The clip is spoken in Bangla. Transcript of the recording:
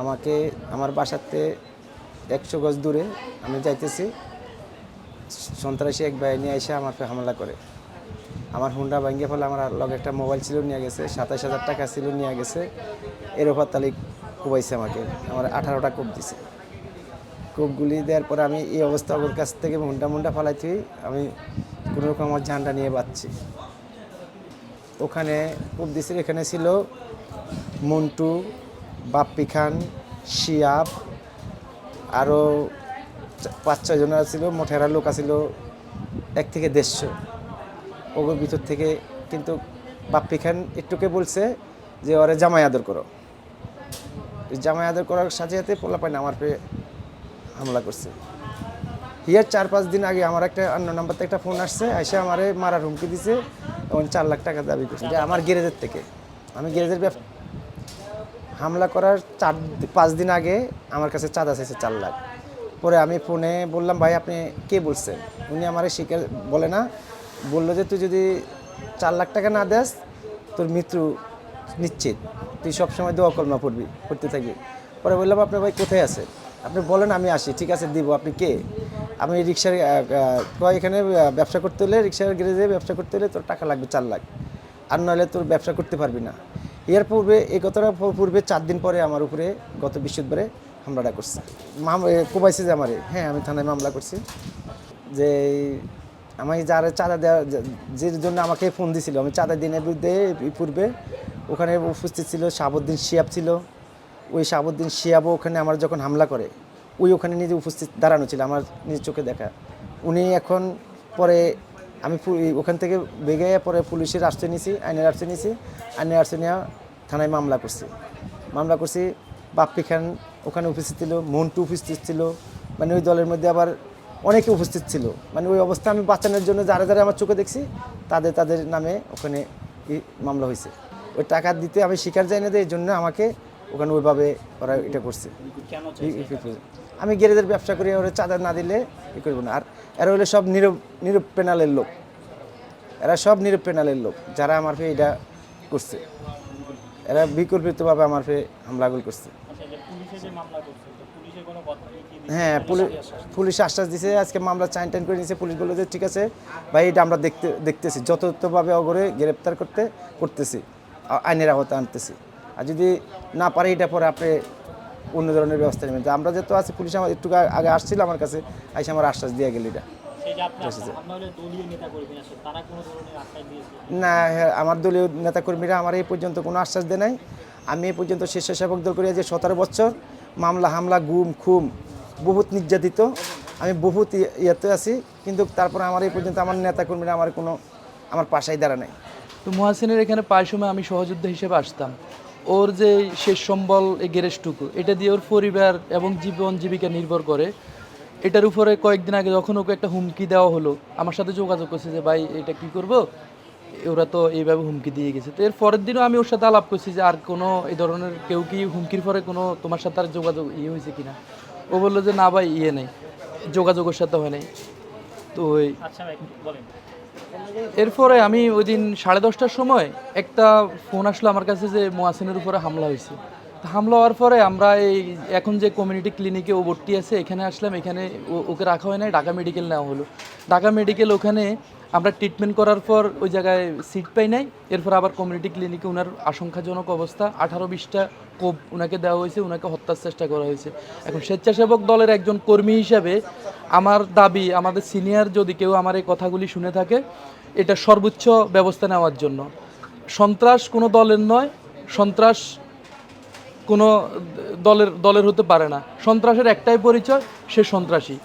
আমাকে আমার বাসাতে একশো গজ দূরে আমি যাইতেছি। সন্ত্রাসী এক ভাই নিয়ে এসে উপরে হামলা করে। আমার হুন্ডা ভাঙ্গে ফলে, আমার লগে একটা মোবাইল ছিল, নিয়ে গেছে, সাতাশ হাজার টাকা ছিল, নিয়ে গেছে। এর ওপর তালি কুবাইছে আমাকে, আমার আঠারোটা কোপ দিছে। কোপগুলি দেওয়ার পরে আমি এই অবস্থা ওর কাছ থেকে হুন্ডা মুন্ডা ফালাইছি আমি কোনো রকম আমার ঝান্ডা নিয়ে বাঁচছি। ওখানে কোপ দিছে, এখানে ছিল মন্টু বাপ্পি খান, শিয়াব আরও পাঁচ ছয়জন ছিল মোটেরা লোক আছিল এক থেকে দেড়শো। ওগুলোর ভিতর থেকে কিন্তু বাপ্পি খান একটুকে বলছে যে, ওরে জামাই আদর করো। জামাই আদর করার সাথে সাথে পোলা পাইনি আমার পেয়ে হামলা করছে। হিয়ার চার পাঁচ দিন আগে আমার একটা অন্য নাম্বার থেকে একটা ফোন আসছে এসে আমারে মারার হুমকি দিছে এবং চার লাখ টাকা দাবি করছে। আমার গ্যারেজের থেকে। আমি গ্যারেজের হামলা করার চার পাঁচ দিন আগে আমার কাছে চাঁদা চাইছে চার লাখ। পরে আমি ফোনে বললাম, ভাই, আপনি কে বলছেন? উনি আমার শিকার বলে না, বলল যে, তুই যদি চার লাখ টাকা না দেস, তোর মৃত্যু নিশ্চিত। তুই সবসময় দোয়া কলমা পড়বি, পড়তে থাকবি। পরে বললাম, আপনার ভাই কোথায় আছে? আপনি বলেন, আমি আসি, ঠিক আছে, দিব, আপনি কে? আমি রিক্সার কয়, এখানে ব্যবসা করতে হলে, রিক্সার গ্যারেজে ব্যবসা করতে হলে তোর টাকা লাগবে চার লাখ। আর নইলে তোর ব্যবসা করতে পারবি না। এর পূর্বে এই কথাটা পূর্বে চার দিন পরে আমার উপরে গত বৃহস্পতিবারে হামলাটা করছে। কোবাইছে যে আমারে হ্যাঁ আমি থানায় মামলা করছি। যে আমি যারা চাঁদা দেওয়া, যে জন্য আমাকে ফোন দিছিল, আমি চাঁদা দিনের বিরুদ্ধে পূর্বে ওখানে উপস্থিত ছিল শাহাবুদ্দিন শিয়াব ছিল। ওই শাহাবুদ্দিন শিয়াবও ওখানে আমার যখন হামলা করে, ওই ওখানে নিজে উপস্থিত, দাঁড়ানো ছিল আমার নিজের চোখে দেখা। উনি এখন পরে আমি ওখান থেকে বেগে পরে পুলিশের আশ্রয় নিয়েছি আইনের আশ্রয় নিয়েছি আইনের আশ্রয় নেওয়া থানায় মামলা করছি। মামলা করছি বাপ্পি খান ওখানে উপস্থিত ছিল মন্টু উপস্থিত ছিল মানে ওই দলের মধ্যে আবার অনেকে উপস্থিত ছিল। মানে ওই অবস্থা আমি বাঁচানোর জন্য যারা যারা আমার চোখে দেখছি তাদের তাদের নামে ওখানে মামলা হয়েছে। ওই টাকা দিতে আমি স্বীকার যাই না এই জন্য আমাকে ওখানে ওইভাবে ওরা এটা করছে। আমি গ্যারেজের ব্যবসা করি, ওরা চাঁদা না দিলে ই করব না। আর এরা হলো সব নিরব নিরব পেনালের লোক। এরা সব নিরব পেনালের লোক, যারা আমার ফে এটা করছে। এরা বিকল্পিতভাবে আমার ফে হামলাগুল করছে। হ্যাঁ পুলিশ পুলিশ আশ্বাস দিছে, আজকে মামলা চাইন টাইন করে নিয়েছে পুলিশ বলল যে ঠিক আছে, ভাই এটা আমরা দেখতে, দেখতেছি, যথাযথভাবে অগরে গ্রেপ্তার করতে, করতেছি আইনের আওতা আনতেছি। আর যদি না পারে এটা পরে আপনি অন্য ধরনের ব্যবস্থা নেবেন। আমরা যেহেতু আছি পুলিশ আমার একটু আগে- আসছিল আমার কাছে আইসে আমার আশ্বাস দিয়ে গেল এটা। সেই যে আপনার আপনার হলে দলীয় নেতা কর্মী আছে তারা কোনো ধরনের আশ্বাস দিয়েছে? না হ্যাঁ, আমার দলীয় নেতাকর্মীরা আমার এই পর্যন্ত কোনো আশ্বাস দেয় নাই। আমি এই পর্যন্ত স্বেচ্ছাসেবক দল করি যে সতেরো বছর মামলা হামলা গুম খুম বহুত নির্যাতিত। আমি বহুত ইয়েতে আছি কিন্তু তারপর আমার এই পর্যন্ত আমার নেতাকর্মীরা আমার কোনো আমার পাশাই দাঁড়া নাই। তো মহাসিনের এখানে প্রায় সময় আমি সহযোদ্ধা হিসেবে আসতাম। ওর যে শেষ সম্বল এই গ্যারেজটুকু, এটা দিয়ে ওর পরিবার এবং জীবন জীবিকা নির্ভর করে। এটার উপরে কয়েকদিন আগে যখন ওকে একটা হুমকি দেওয়া হলো, আমার সাথে যোগাযোগ করছে যে, ভাই, এটা কি করব? ওরা তো এইভাবে হুমকি দিয়ে গেছে। তো এর পরের দিনও আমি ওর সাথে আলাপ করছি যে, আর কোনো এই ধরনের কেউ কি হুমকির পরে কোনো তোমার সাথে আর যোগাযোগ ইয়ে হয়েছে কিনা? ও বলল যে, না ভাই ইয়ে নেই। যোগাযোগ ওর সাথে হয় নাই। তো ওই আচ্ছা এরপরে আমি ওই দিন সাড়ে দশটার সময় একটা ফোন আসলো আমার কাছে যে মোয়াসিনের উপরে হামলা হয়েছে। হামলা হওয়ার পরে আমরা এই এখন যে কমিউনিটি ক্লিনিকে ও ভর্তি আছে, এখানে আসলাম, এখানে ওকে রাখা হয় নাই, ঢাকা মেডিকেল নেওয়া হলো। ঢাকা মেডিকেল ওখানে আমরা ট্রিটমেন্ট করার পর ওই জায়গায় সিট পাই নাই, এরপর আবার কমিউনিটি ক্লিনিকে ওনার আশঙ্কাজনক অবস্থা। আঠারো বিশটা কোপ ওনাকে দেওয়া হয়েছে ওনাকে হত্যার চেষ্টা করা হয়েছে। এখন স্বেচ্ছাসেবক দলের একজন কর্মী হিসাবে আমার দাবি, আমাদের সিনিয়র যদি কেউ আমার এই কথাগুলি শুনে থাকে, এটা সর্বোচ্চ ব্যবস্থা নেওয়ার জন্য। সন্ত্রাস কোনো দলের নয়, সন্ত্রাস কোনো দলের দলের হতে পারে না। সন্ত্রাসের একটাই পরিচয়, সে সন্ত্রাসী।